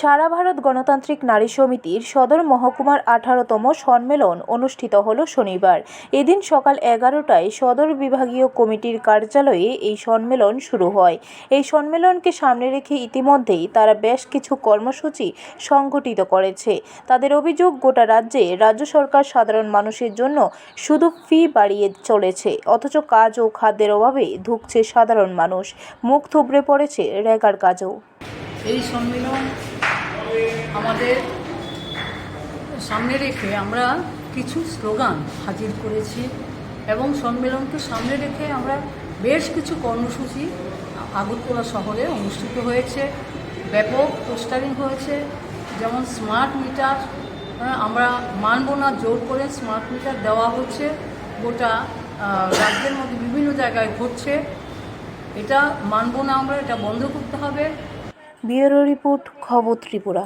সারা ভারত গণতান্ত্রিক নারী সমিতির সদর মহকুমার আঠারোতম সম্মেলন অনুষ্ঠিত হল শনিবার। এদিন সকাল এগারোটায় সদর বিভাগীয় কমিটির কার্যালয়ে এই সম্মেলন শুরু হয়। এই সম্মেলনকে সামনে রেখে ইতিমধ্যেই তারা বেশ কিছু কর্মসূচি সংগঠিত করেছে। তাদের অভিযোগ, গোটা রাজ্যে রাজ্য সরকার সাধারণ মানুষের জন্য শুধু ফি বাড়িয়ে চলেছে, অথচ কাজ ও খাদ্যের অভাবে ধুকছে সাধারণ মানুষ। মুখ থুবড়ে পড়েছে রেগার কাজও। এই সম্মেলন আমাদের সামনে রেখে আমরা কিছু স্লোগান হাজির করেছি এবং সম্মেলনকে সামনে রেখে আমরা বেশ কিছু কর্মসূচি আগরতলা শহরে অনুষ্ঠিত হয়েছে। ব্যাপক পোস্টারিং হয়েছে, যেমন স্মার্ট মিটার আমরা মানব না, জোর করে স্মার্ট মিটার দেওয়া হচ্ছে। গোটা রাজ্যের মধ্যে বিভিন্ন জায়গায় ঘটছে। এটা মানব না, আমরা এটা বন্ধ করতে হবে। ব্যুরো রিপোর্ট, খবর ত্রিপুরা।